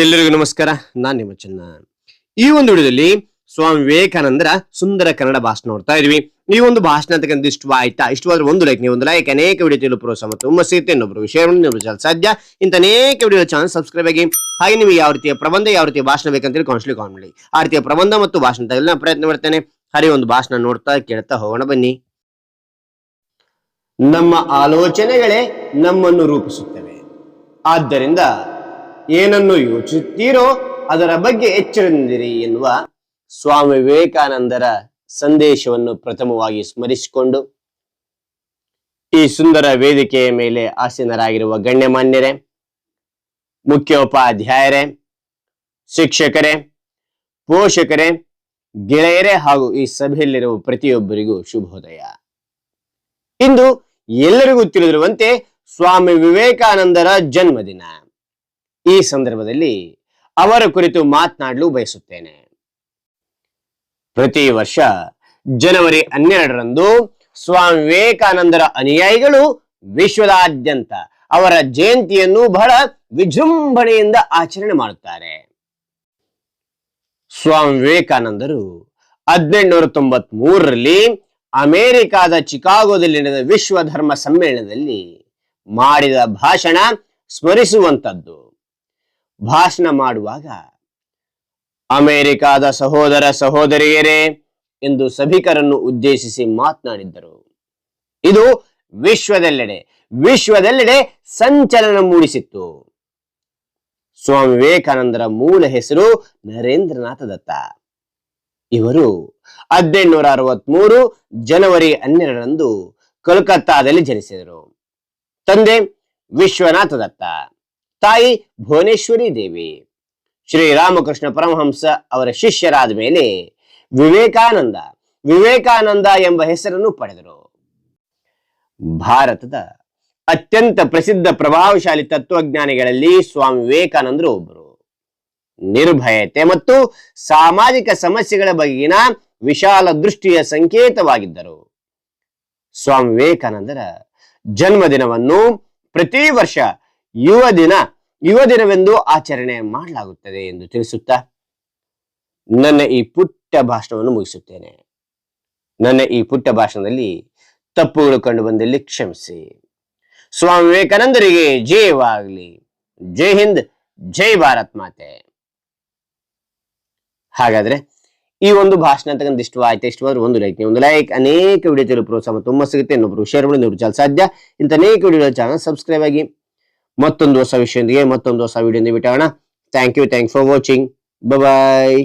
ಎಲ್ಲರಿಗೂ ನಮಸ್ಕಾರ. ನಾನ್ ನಿಮ್ಮ ಚೆನ್ನ ಈ ಒಂದು ವಿಡಿಯೋದಲ್ಲಿ ಸ್ವಾಮಿ ವಿವೇಕಾನಂದರ ಸುಂದರ ಕನ್ನಡ ಭಾಷಣ ನೋಡ್ತಾ ಇದೀವಿ. ಈ ಒಂದು ಭಾಷಣ ಅಂತಕ್ಕಂಥ ಇಷ್ಟವಾಯ್ತಾ ಇಷ್ಟವಾದ್ರೆ ಒಂದು ಲೈಕ್ ನೀವು ಒಂದು ಲೈಕ್ ಅನೇಕ ವಿಡಿಯೋ ತಿಳಿದು ಪ್ರೋತ್ಸಾಹ ಮತ್ತು ತುಂಬ ಸಿಗುತ್ತೆ ಇನ್ನೊಬ್ಬರು ನಿರ್ಮಿಸಲು ಸಾಧ್ಯ. ಇಂಥ ಅನೇಕ ವಿಡಿಯೋ ಚಾನಲ್ ಸಬ್ಸ್ಕ್ರೈಬ್ ಆಗಿ, ಹಾಗೆ ನಿಮಗೆ ಯಾವ ರೀತಿಯ ಪ್ರಬಂಧ, ಯಾವ ರೀತಿಯ ಭಾಷಣ ಬೇಕಂತೇಳಿ ಕಾನ್ಸ್ಲಿ ಕಾಲ್ ಮಾಡಿ. ಆ ರೀತಿಯ ಪ್ರಬಂಧ ಮತ್ತು ಭಾಷಣ ನಾನು ಪ್ರಯತ್ನ ಮಾಡ್ತೇನೆ. ಹರಿ ಒಂದು ಭಾಷಣ ನೋಡ್ತಾ, ಕೇಳ್ತಾ ಹೋಗೋಣ, ಬನ್ನಿ. ನಮ್ಮ ಆಲೋಚನೆಗಳೇ ನಮ್ಮನ್ನು ರೂಪಿಸುತ್ತವೆ. ಆದ್ದರಿಂದ ಏನನ್ನು ಯೋಚಿಸುತ್ತೀರೋ ಅದರ ಬಗ್ಗೆ ಎಚ್ಚರಿಂದಿರಿ ಎನ್ನುವ ಸ್ವಾಮಿ ವಿವೇಕಾನಂದರ ಸಂದೇಶವನ್ನು ಪ್ರಥಮವಾಗಿ ಸ್ಮರಿಸಿಕೊಂಡು ಈ ಸುಂದರ ವೇದಿಕೆಯ ಮೇಲೆ ಆಸೀನರಾಗಿರುವ ಗಣ್ಯಮಾನ್ಯರೇ, ಮುಖ್ಯೋಪಾಧ್ಯಾಯರೇ, ಶಿಕ್ಷಕರೇ, ಪೋಷಕರೇ, ಗೆಳೆಯರೇ ಹಾಗೂ ಈ ಸಭೆಯಲ್ಲಿರುವ ಪ್ರತಿಯೊಬ್ಬರಿಗೂ ಶುಭೋದಯ. ಇಂದು ಎಲ್ಲರಿಗೂ ತಿಳಿದಿರುವಂತೆ ಸ್ವಾಮಿ ವಿವೇಕಾನಂದರ ಜನ್ಮದಿನ. ಈ ಸಂದರ್ಭದಲ್ಲಿ ಅವರ ಕುರಿತು ಮಾತನಾಡಲು ಬಯಸುತ್ತೇನೆ. ಪ್ರತಿ ವರ್ಷ ಜನವರಿ ಹನ್ನೆರಡರಂದು ಸ್ವಾಮಿ ವಿವೇಕಾನಂದರ ಅನುಯಾಯಿಗಳು ವಿಶ್ವದಾದ್ಯಂತ ಅವರ ಜಯಂತಿಯನ್ನು ಬಹಳ ವಿಜೃಂಭಣೆಯಿಂದ ಆಚರಣೆ ಮಾಡುತ್ತಾರೆ. ಸ್ವಾಮಿ ವಿವೇಕಾನಂದರು ಹದಿನೆಂಟುನೂರ ತೊಂಬತ್ ಮೂರರಲ್ಲಿ ಅಮೆರಿಕಾದ ಚಿಕಾಗೋದಲ್ಲಿ ನಡೆದ ವಿಶ್ವ ಧರ್ಮ ಸಮ್ಮೇಳನದಲ್ಲಿ ಮಾಡಿದ ಭಾಷಣ ಸ್ಮರಿಸುವಂತದ್ದು ಭಾಷಣ ಮಾಡುವಾಗ, ಅಮೆರಿಕಾದ ಸಹೋದರ ಸಹೋದರಿಯರೇ ಎಂದು ಸಭಿಕರನ್ನು ಉದ್ದೇಶಿಸಿ ಮಾತನಾಡಿದ್ದರು. ಇದು ವಿಶ್ವದೆಲ್ಲೆಡೆ ವಿಶ್ವದೆಲ್ಲೆಡೆ ಸಂಚಲನ ಮೂಡಿಸಿತ್ತು. ಸ್ವಾಮಿ ವಿವೇಕಾನಂದರ ಮೂಲ ಹೆಸರು ನರೇಂದ್ರನಾಥ ದತ್ತ. ಇವರು ಹದಿನೆಂಟುನೂರ ಅರವತ್ಮೂರು ಜನವರಿ ಹನ್ನೆರಡರಂದು ಕೋಲ್ಕತ್ತಾದಲ್ಲಿ ಜನಿಸಿದರು. ತಂದೆ ವಿಶ್ವನಾಥ ದತ್ತ. ತಾಯಿ ಭುವನೇಶ್ವರಿ ದೇವಿ. ಶ್ರೀರಾಮಕೃಷ್ಣ ಪರಮಹಂಸ ಅವರ ಶಿಷ್ಯರಾದ ಮೇಲೆ ವಿವೇಕಾನಂದ ವಿವೇಕಾನಂದ ಎಂಬ ಹೆಸರನ್ನು ಪಡೆದರು. ಭಾರತದ ಅತ್ಯಂತ ಪ್ರಸಿದ್ಧ ಪ್ರಭಾವಶಾಲಿ ತತ್ವಜ್ಞಾನಿಗಳಲ್ಲಿ ಸ್ವಾಮಿ ವಿವೇಕಾನಂದರು ಒಬ್ಬರು. ನಿರ್ಭಯತೆ ಮತ್ತು ಸಾಮಾಜಿಕ ಸಮಸ್ಯೆಗಳ ಬಗೆಗಿನ ವಿಶಾಲ ದೃಷ್ಟಿಯ ಸಂಕೇತವಾಗಿದ್ದರು. ಸ್ವಾಮಿ ವಿವೇಕಾನಂದರ ಜನ್ಮದಿನವನ್ನು ಪ್ರತಿ ವರ್ಷ ಯುವ ದಿನ ಯುವ ದಿನವೆಂದು ಆಚರಣೆ ಮಾಡಲಾಗುತ್ತದೆ ಎಂದು ತಿಳಿಸುತ್ತಾ ನನ್ನ ಈ ಪುಟ್ಟ ಭಾಷಣವನ್ನು ಮುಗಿಸುತ್ತೇನೆ. ನನ್ನ ಈ ಪುಟ್ಟ ಭಾಷಣದಲ್ಲಿ ತಪ್ಪುಗಳು ಕಂಡು ಬಂದಲ್ಲಿ ಕ್ಷಮಿಸಿ. ಸ್ವಾಮಿ ವಿವೇಕಾನಂದರಿಗೆ ಜಯವಾಗಲಿ ಜೈ ಹಿಂದ್, ಜೈ ಭಾರತ್ ಮಾತೆ. ಹಾಗಾದ್ರೆ ಈ ಒಂದು ಭಾಷಣ ತಗೊಂಡು ಇಷ್ಟ ಆಯ್ತು? ಇಷ್ಟವಾದ್ರೆ ಒಂದು ಲೈಕ್ ಒಂದು ಲೈಕ್ ಅನೇಕ ವಿಡಿಯೋ ತಿಳಿಯಲು ಪ್ರೋತ್ಸಾಹ ತುಂಬ ಸಿಗುತ್ತೆ. ಇನ್ನೊಬ್ರು ಶೇರ್ ಮಾಡಿ ಸಾಧ್ಯ. ಇಂಥ ಅನೇಕ ವಿಡಿಯೋ ಚಾನಲ್ ಸಬ್ಸ್ಕ್ರೈಬ್ ಆಗಿ ಮತ್ತೊಂದು ಹೊಸ ವಿಷಯದೊಂದಿಗೆ ಮತ್ತೊಂದು ಹೊಸ ವಿಡಿಯೋದಿಂದ ಬಿಟ್ಟೋಣ thank you thank for watching bye